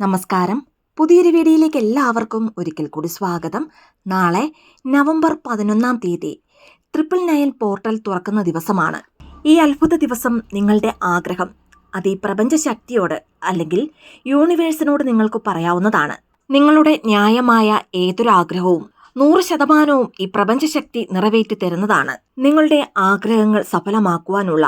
നമസ്കാരം. പുതിയൊരു വീഡിയോയിലേക്ക് എല്ലാവർക്കും ഒരിക്കൽ കൂടി സ്വാഗതം. നാളെ നവംബർ പതിനൊന്നാം തീയതി ട്രിപ്പിൾ നയൻ പോർട്ടൽ തുറക്കുന്ന ദിവസമാണ്. ഈ അത്ഭുത ദിവസം നിങ്ങളുടെ ആഗ്രഹം അത് ഈ പ്രപഞ്ച ശക്തിയോട് അല്ലെങ്കിൽ യൂണിവേഴ്സിനോട് നിങ്ങൾക്ക് പറയാവുന്നതാണ്. നിങ്ങളുടെ ന്യായമായ ഏതൊരു ആഗ്രഹവും നൂറ് ശതമാനവും ഈ പ്രപഞ്ചശക്തി നിറവേറ്റി തരുന്നതാണ്. നിങ്ങളുടെ ആഗ്രഹങ്ങൾ സഫലമാക്കുവാനുള്ള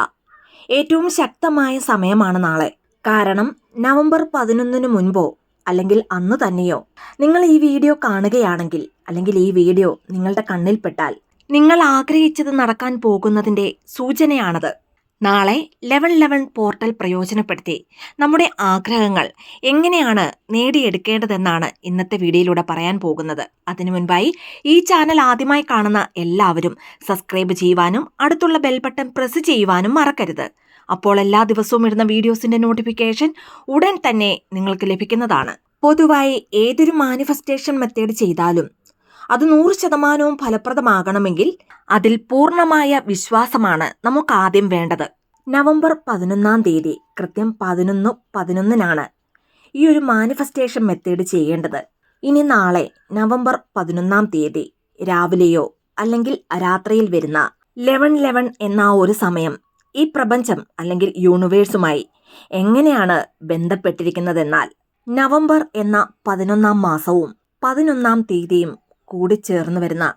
ഏറ്റവും ശക്തമായ സമയമാണ് നാളെ. കാരണം നവംബർ പതിനൊന്നിന് മുൻപോ അല്ലെങ്കിൽ അന്ന് തന്നെയോ നിങ്ങൾ ഈ വീഡിയോ കാണുകയാണെങ്കിൽ അല്ലെങ്കിൽ ഈ വീഡിയോ നിങ്ങളുടെ കണ്ണിൽപ്പെട്ടാൽ നിങ്ങൾ ആഗ്രഹിച്ചത് നടക്കാൻ പോകുന്നതിന്റെ സൂചനയാണത്. നാളെ ലെവൻ ലെവൻ പോർട്ടൽ പ്രയോജനപ്പെടുത്തി നമ്മുടെ ആഗ്രഹങ്ങൾ എങ്ങനെയാണ് നേടിയെടുക്കേണ്ടതെന്നാണ് ഇന്നത്തെ വീഡിയോയിലൂടെ പറയാൻ പോകുന്നത്. അതിനു മുൻപായി ഈ ചാനൽ ആദ്യമായി കാണുന്ന എല്ലാവരും സബ്സ്ക്രൈബ് ചെയ്യുവാനും അടുത്തുള്ള ബെൽ ബട്ടൺ പ്രസ് ചെയ്യുവാനും മറക്കരുത്. അപ്പോൾ എല്ലാ ദിവസവും ഇടുന്ന വീഡിയോസിന്റെ നോട്ടിഫിക്കേഷൻ ഉടൻ തന്നെ നിങ്ങൾക്ക് ലഭിക്കുന്നതാണ്. പൊതുവായി ഏതൊരു മാനിഫെസ്റ്റേഷൻ മെത്തേഡ് ചെയ്താലും അത് നൂറ് ശതമാനവും ഫലപ്രദമാകണമെങ്കിൽ അതിൽ പൂർണമായ വിശ്വാസമാണ് നമുക്ക് ആദ്യം വേണ്ടത്. നവംബർ പതിനൊന്നാം തീയതി കൃത്യം പതിനൊന്ന് പതിനൊന്നിനാണ് ഈ ഒരു മാനിഫെസ്റ്റേഷൻ മെത്തേഡ് ചെയ്യേണ്ടത്. ഇനി നാളെ നവംബർ പതിനൊന്നാം തീയതി രാവിലെയോ അല്ലെങ്കിൽ രാത്രിയിൽ വരുന്ന ലെവൻ ലെവൻ എന്ന ഒരു സമയം ഈ പ്രപഞ്ചം അല്ലെങ്കിൽ യൂണിവേഴ്സുമായി എങ്ങനെയാണ് ബന്ധപ്പെട്ടിരിക്കുന്നതെന്നാൽ നവംബർ എന്ന പതിനൊന്നാം മാസവും പതിനൊന്നാം തീയതിയും കൂടി കൂടിച്ചേർന്ന് വരുന്ന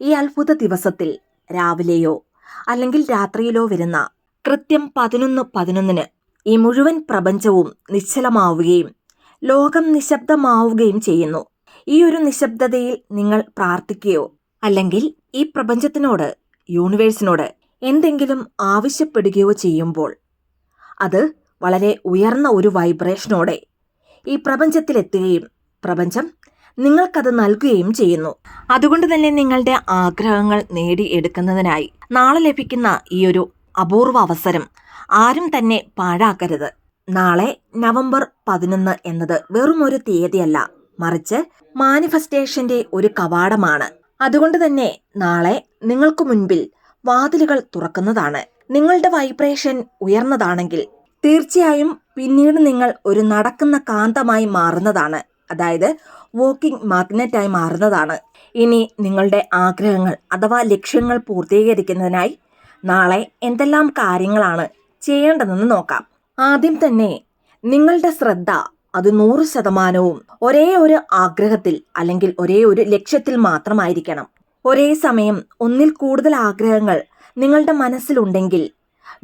ഈ അത്ഭുത ദിവസത്തിൽ രാവിലെയോ അല്ലെങ്കിൽ രാത്രിയിലോ വരുന്ന കൃത്യം പതിനൊന്ന് പതിനൊന്നിന് ഈ മുഴുവൻ പ്രപഞ്ചവും നിശ്ചലമാവുകയും ലോകം നിശബ്ദമാവുകയും ചെയ്യുന്നു. ഈ ഒരു നിശബ്ദതയിൽ നിങ്ങൾ പ്രാർത്ഥിക്കുകയോ അല്ലെങ്കിൽ ഈ പ്രപഞ്ചത്തിനോട് യൂണിവേഴ്സിനോട് എന്തെങ്കിലും ആവശ്യപ്പെടുകയോ ചെയ്യുമ്പോൾ അത് വളരെ ഉയർന്ന ഒരു വൈബ്രേഷനോടെ ഈ പ്രപഞ്ചത്തിലെത്തുകയും പ്രപഞ്ചം നിങ്ങൾക്കത് നൽകുകയും ചെയ്യുന്നു. അതുകൊണ്ട് തന്നെ നിങ്ങളുടെ ആഗ്രഹങ്ങൾ നേടിയെടുക്കുന്നതിനായി നാളെ ലഭിക്കുന്ന ഈ ഒരു അപൂർവ അവസരം ആരും തന്നെ പാഴാക്കരുത്. നാളെ നവംബർ പതിനൊന്ന് എന്നത് വെറും ഒരു തീയതിയല്ല മറിച്ച് മാനിഫെസ്റ്റേഷന്റെ ഒരു കവാടമാണ്. അതുകൊണ്ട് തന്നെ നാളെ നിങ്ങൾക്ക് മുൻപിൽ വാതിലുകൾ തുറക്കുന്നതാണ്. നിങ്ങളുടെ വൈബ്രേഷൻ ഉയർന്നതാണെങ്കിൽ തീർച്ചയായും പിന്നീട് നിങ്ങൾ ഒരു നടക്കുന്ന കാന്തമായി മാറുന്നതാണ്. അതായത് വോക്കിംഗ് മാഗ്നറ്റായി മാറുന്നതാണ്. ഇനി നിങ്ങളുടെ ആഗ്രഹങ്ങൾ അഥവാ ലക്ഷ്യങ്ങൾ പൂർത്തീകരിക്കുന്നതിനായി നാളെ എന്തെല്ലാം കാര്യങ്ങളാണ് ചെയ്യേണ്ടതെന്ന് നോക്കാം. ആദ്യം തന്നെ നിങ്ങളുടെ ശ്രദ്ധ അത് നൂറ് ശതമാനവും ഒരേ ഒരു ആഗ്രഹത്തിൽ അല്ലെങ്കിൽ ഒരേ ഒരു ലക്ഷ്യത്തിൽ മാത്രമായിരിക്കണം. ഒരേ സമയം ഒന്നിൽ കൂടുതൽ ആഗ്രഹങ്ങൾ നിങ്ങളുടെ മനസ്സിലുണ്ടെങ്കിൽ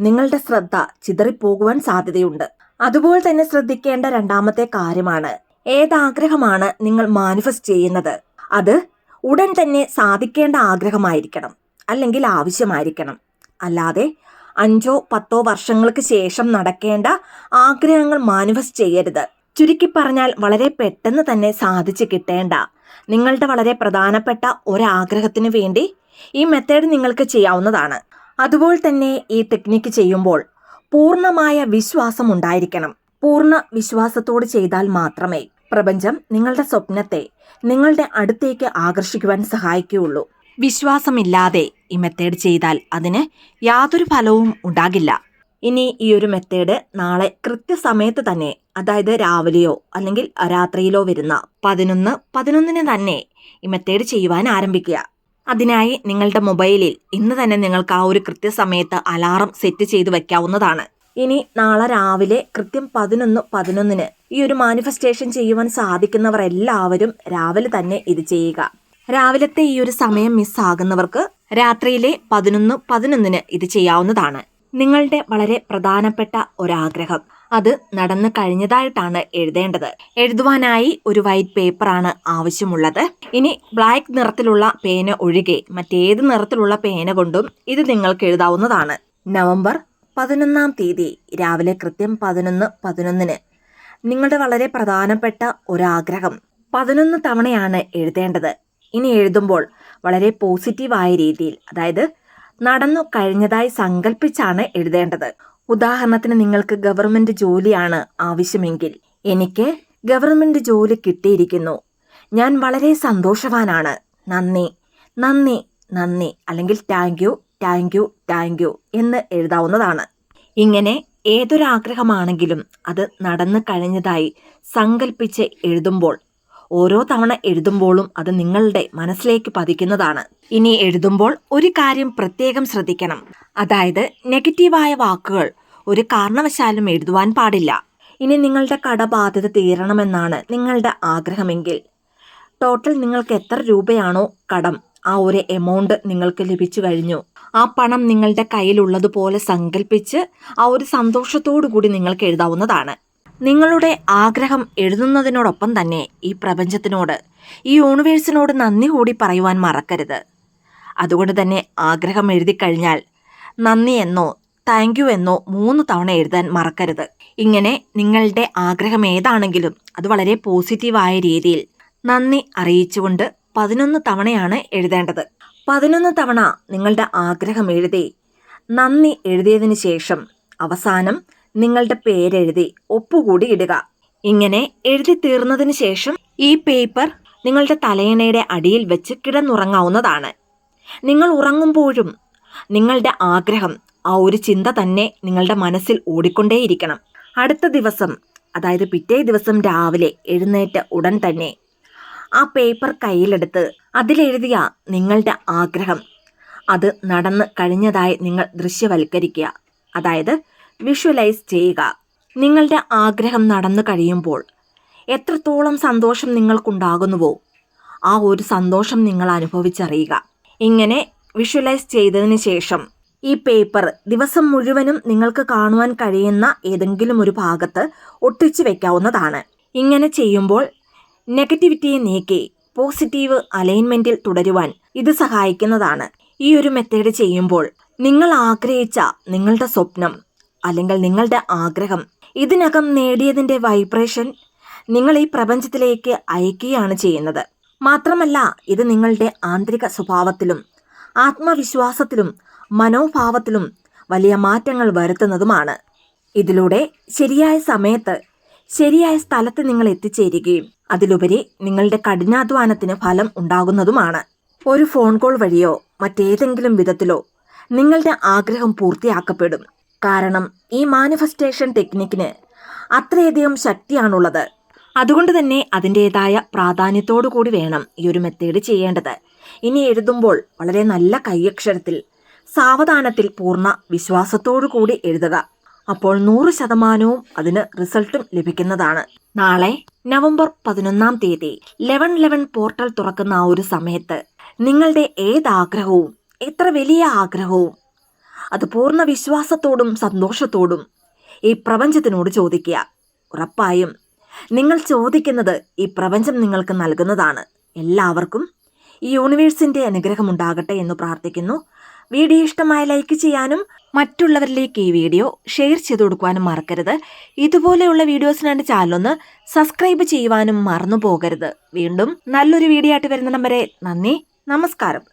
നിങ്ങളുടെ ശ്രദ്ധ ചിതറിപ്പോകുവാൻ സാധ്യതയുണ്ട്. അതുപോലെ തന്നെ ശ്രദ്ധിക്കേണ്ട രണ്ടാമത്തെ കാര്യമാണ് ഏതാഗ്രഹമാണ് നിങ്ങൾ മാനിഫെസ്റ്റ് ചെയ്യുന്നത്. അത് ഉടൻ തന്നെ സാധിക്കേണ്ട ആഗ്രഹമായിരിക്കണം അല്ലെങ്കിൽ ആവശ്യമായിരിക്കണം. അല്ലാതെ അഞ്ചോ പത്തോ വർഷങ്ങൾക്ക് ശേഷം നടക്കേണ്ട ആഗ്രഹങ്ങൾ മാനിഫെസ്റ്റ് ചെയ്യരുത്. ചുരുക്കി പറഞ്ഞാൽ വളരെ പെട്ടെന്ന് തന്നെ സാധിച്ചു കിട്ടേണ്ട നിങ്ങളുടെ വളരെ പ്രധാനപ്പെട്ട ഒരാഗ്രഹത്തിന് വേണ്ടി ഈ മെത്തേഡ് നിങ്ങൾക്ക് ചെയ്യാവുന്നതാണ്. അതുപോലെ തന്നെ ഈ ടെക്നിക്ക് ചെയ്യുമ്പോൾ പൂർണമായ വിശ്വാസം ഉണ്ടായിരിക്കണം. പൂർണ വിശ്വാസത്തോട് ചെയ്താൽ മാത്രമേ പ്രപഞ്ചം നിങ്ങളുടെ സ്വപ്നത്തെ നിങ്ങളുടെ അടുത്തേക്ക് ആകർഷിക്കുവാൻ സഹായിക്കുകയുള്ളൂ. വിശ്വാസമില്ലാതെ ഈ മെത്തേഡ് ചെയ്താൽ അതിന് യാതൊരു ഫലവും ഉണ്ടാകില്ല. ഇനി ഈ ഒരു മെത്തേഡ് നാളെ കൃത്യസമയത്ത് തന്നെ അതായത് രാവിലെയോ അല്ലെങ്കിൽ രാത്രിയിലോ വരുന്ന പതിനൊന്ന് പതിനൊന്നിന് തന്നെ ഈ മെത്തേഡ് ചെയ്യുവാൻ ആരംഭിക്കുക. അതിനായി നിങ്ങളുടെ മൊബൈലിൽ ഇന്ന് തന്നെ നിങ്ങൾക്ക് ആ ഒരു കൃത്യസമയത്ത് അലാറം സെറ്റ് ചെയ്ത് വെക്കാവുന്നതാണ്. ഇനി നാളെ രാവിലെ കൃത്യം പതിനൊന്ന് പതിനൊന്നിന് ഈ ഒരു മാനിഫെസ്റ്റേഷൻ ചെയ്യുവാൻ സാധിക്കുന്നവർ എല്ലാവരും രാവിലെ തന്നെ ഇത് ചെയ്യുക. രാവിലത്തെ ഈ ഒരു സമയം മിസ്സാകുന്നവർക്ക് രാത്രിയിലെ പതിനൊന്ന് പതിനൊന്നിന് ഇത് ചെയ്യാവുന്നതാണ്. നിങ്ങളുടെ വളരെ പ്രധാനപ്പെട്ട ഒരാഗ്രഹം. അത് നടന്നു കഴിഞ്ഞതായിട്ടാണ് എഴുതേണ്ടത്. എഴുതുവാനായി ഒരു വൈറ്റ് പേപ്പറാണ് ആവശ്യമുള്ളത്. ഇനി ബ്ലാക്ക് നിറത്തിലുള്ള പേന ഒഴികെ മറ്റേത് നിറത്തിലുള്ള പേന കൊണ്ടും ഇത് നിങ്ങൾക്ക് എഴുതാവുന്നതാണ്. നവംബർ പതിനൊന്നാം തീയതി രാവിലെ കൃത്യം പതിനൊന്ന് പതിനൊന്നിന്. നിങ്ങളുടെ വളരെ പ്രധാനപ്പെട്ട ഒരാഗ്രഹം. പതിനൊന്ന് തവണയാണ് എഴുതേണ്ടത്. ഇനി എഴുതുമ്പോൾ വളരെ പോസിറ്റീവായ രീതിയിൽ അതായത് നടന്നു കഴിഞ്ഞതായി സങ്കല്പിച്ചാണ് എഴുതേണ്ടത്. ഉദാഹരണത്തിന് നിങ്ങൾക്ക് ഗവൺമെന്റ് ജോലിയാണ് ആവശ്യമെങ്കിൽ എനിക്ക് ഗവൺമെന്റ് ജോലി കിട്ടിയിരിക്കുന്നു. ഞാൻ വളരെ സന്തോഷവാനാണ്. നന്ദി നന്ദി നന്ദി. അല്ലെങ്കിൽ thank you thank you thank you എന്ന് എഴുതാവുന്നതാണ്. ഇങ്ങനെ ഏതൊരാഗ്രഹമാണെങ്കിലും അത് നടന്നു കഴിഞ്ഞതായി സങ്കല്പിച്ച് എഴുതുമ്പോൾ ഓരോ തവണ എഴുതുമ്പോഴും അത് നിങ്ങളുടെ മനസ്സിലേക്ക് പതിക്കുന്നതാണ്. ഇനി എഴുതുമ്പോൾ ഒരു കാര്യം പ്രത്യേകം ശ്രദ്ധിക്കണം. അതായത് നെഗറ്റീവായ വാക്കുകൾ ഒരു കാരണവശാലും എഴുതുവാൻ പാടില്ല. ഇനി നിങ്ങളുടെ കടബാധ്യത തീരണമെന്നാണ് നിങ്ങളുടെ ആഗ്രഹമെങ്കിൽ. ടോട്ടൽ നിങ്ങൾക്ക് എത്ര രൂപയാണോ കടം ആ ഒരു എമൗണ്ട് നിങ്ങൾക്ക് ലഭിച്ചു കഴിഞ്ഞു. ആ പണം നിങ്ങളുടെ കയ്യിലുള്ളതുപോലെ സങ്കല്പിച്ച് ആ ഒരു സന്തോഷത്തോടു കൂടി നിങ്ങൾക്ക് എഴുതാവുന്നതാണ്. നിങ്ങളുടെ ആഗ്രഹം എഴുതുന്നതിനോടൊപ്പം തന്നെ ഈ പ്രപഞ്ചത്തിനോട് ഈ യൂണിവേഴ്സിനോട് നന്ദി കൂടി പറയുവാൻ മറക്കരുത്. അതുകൊണ്ട് തന്നെ ആഗ്രഹം എഴുതി കഴിഞ്ഞാൽ നന്ദി എന്നോ താങ്ക് യു എന്നോ മൂന്ന് തവണ എഴുതാൻ മറക്കരുത്. ഇങ്ങനെ നിങ്ങളുടെ ആഗ്രഹം ഏതാണെങ്കിലും അത് വളരെ പോസിറ്റീവായ രീതിയിൽ നന്ദി അറിയിച്ചുകൊണ്ട് പതിനൊന്ന് തവണയാണ് എഴുതേണ്ടത്. പതിനൊന്ന് തവണ നിങ്ങളുടെ ആഗ്രഹം എഴുതി നന്ദി എഴുതിയതിനു ശേഷം അവസാനം നിങ്ങളുടെ പേരെഴുതി ഒപ്പുകൂടി ഇടുക. ഇങ്ങനെ എഴുതി തീർന്നതിന് ശേഷം ഈ പേപ്പർ നിങ്ങളുടെ തലയണയുടെ അടിയിൽ വെച്ച് കിടന്നുറങ്ങാവുന്നതാണ്. നിങ്ങൾ ഉറങ്ങുമ്പോഴും നിങ്ങളുടെ ആഗ്രഹം ആ ഒരു ചിന്ത തന്നെ നിങ്ങളുടെ മനസ്സിൽ ഓടിക്കൊണ്ടേയിരിക്കണം. അടുത്ത ദിവസം അതായത് പിറ്റേ ദിവസം രാവിലെ എഴുന്നേറ്റ ഉടൻ തന്നെ ആ പേപ്പർ കയ്യിലെടുത്ത് അതിലെഴുതിയ നിങ്ങളുടെ ആഗ്രഹം അത് നടന്ന് കഴിഞ്ഞതായി നിങ്ങൾ ദൃശ്യവൽക്കരിക്കുക. അതായത് വിഷ്വലൈസ് ചെയ്യുക. നിങ്ങളുടെ ആഗ്രഹം നടന്നു കഴിയുമ്പോൾ എത്രത്തോളം സന്തോഷം നിങ്ങൾക്കുണ്ടാകുന്നുവോ ആ ഒരു സന്തോഷം നിങ്ങൾ അനുഭവിച്ചറിയുക. ഇങ്ങനെ വിഷ്വലൈസ് ചെയ്തതിന് ശേഷം ഈ പേപ്പർ ദിവസം മുഴുവനും നിങ്ങൾക്ക് കാണുവാൻ കഴിയുന്ന ഏതെങ്കിലും ഒരു ഭാഗത്ത് ഒട്ടിച്ചു വെക്കാവുന്നതാണ്. ഇങ്ങനെ ചെയ്യുമ്പോൾ നെഗറ്റിവിറ്റിയെ നീക്കി പോസിറ്റീവ് അലൈൻമെന്റിൽ തുടരുവാൻ ഇത് സഹായിക്കുന്നതാണ്. ഈ ഒരു മെത്തേഡ് ചെയ്യുമ്പോൾ നിങ്ങൾ ആഗ്രഹിച്ച നിങ്ങളുടെ സ്വപ്നം അല്ലെങ്കിൽ നിങ്ങളുടെ ആഗ്രഹം ഇതിനകം നേടിയതിന്റെ വൈബ്രേഷൻ നിങ്ങൾ ഈ പ്രപഞ്ചത്തിലേക്ക് അയക്കുകയാണ് ചെയ്യുന്നത്. മാത്രമല്ല ഇത് നിങ്ങളുടെ ആന്തരിക സ്വഭാവത്തിലും ആത്മവിശ്വാസത്തിലും മനോഭാവത്തിലും വലിയ മാറ്റങ്ങൾ വരുത്തുന്നതുമാണ്. ഇതിലൂടെ ശരിയായ സമയത്ത് ശരിയായ സ്ഥലത്ത് നിങ്ങൾ എത്തിച്ചേരുകയും അതിലുപരി നിങ്ങളുടെ കഠിനാധ്വാനത്തിന് ഫലം ഉണ്ടാകുന്നതുമാണ്. ഒരു ഫോൺ കോൾ വഴിയോ മറ്റേതെങ്കിലും വിധത്തിലോ നിങ്ങളുടെ ആഗ്രഹം പൂർത്തിയാക്കപ്പെടും. കാരണം ഈ മാനിഫെസ്റ്റേഷൻ ടെക്നിക്കിന് അത്രയധികം ശക്തിയാണുള്ളത്. അതുകൊണ്ട് തന്നെ അതിന്റെതായ പ്രാധാന്യത്തോടു കൂടി വേണം ഈ ഒരു മെത്തേഡ് ചെയ്യേണ്ടത്. ഇനി എഴുതുമ്പോൾ വളരെ നല്ല കൈയക്ഷരത്തിൽ സാവധാനത്തിൽ പൂർണ വിശ്വാസത്തോടു കൂടി എഴുതുക. അപ്പോൾ നൂറ് ശതമാനവും അതിന് റിസൾട്ടും ലഭിക്കുന്നതാണ്. നാളെ നവംബർ പതിനൊന്നാം തീയതി ലെവൻ ലെവൻ പോർട്ടൽ തുറക്കുന്ന ആ ഒരു സമയത്ത് നിങ്ങളുടെ ഏതാഗ്രഹവും എത്ര വലിയ ആഗ്രഹവും അത് പൂർണ വിശ്വാസത്തോടും സന്തോഷത്തോടും. ഈ പ്രപഞ്ചത്തിനോട് ചോദിക്കുക. ഉറപ്പായും. നിങ്ങൾ ചോദിക്കുന്നത് ഈ പ്രപഞ്ചം നിങ്ങൾക്ക് നൽകുന്നതാണ്. എല്ലാവർക്കും ഈ യൂണിവേഴ്സിന്റെ അനുഗ്രഹമുണ്ടാകട്ടെ എന്ന് പ്രാർത്ഥിക്കുന്നു. വീഡിയോ ഇഷ്ടമായ ലൈക്ക് ചെയ്യാനും മറ്റുള്ളവരിലേക്ക് ഈ വീഡിയോ ഷെയർ ചെയ്ത് കൊടുക്കുവാനും മറക്കരുത്. ഇതുപോലെയുള്ള വീഡിയോസിനാണ് ചാനലൊന്ന് സബ്സ്ക്രൈബ് ചെയ്യുവാനും മറന്നു പോകരുത് വീണ്ടും നല്ലൊരു വീഡിയോ ആയിട്ട് വരുന്നിടം വരെ നന്ദി. നമസ്കാരം.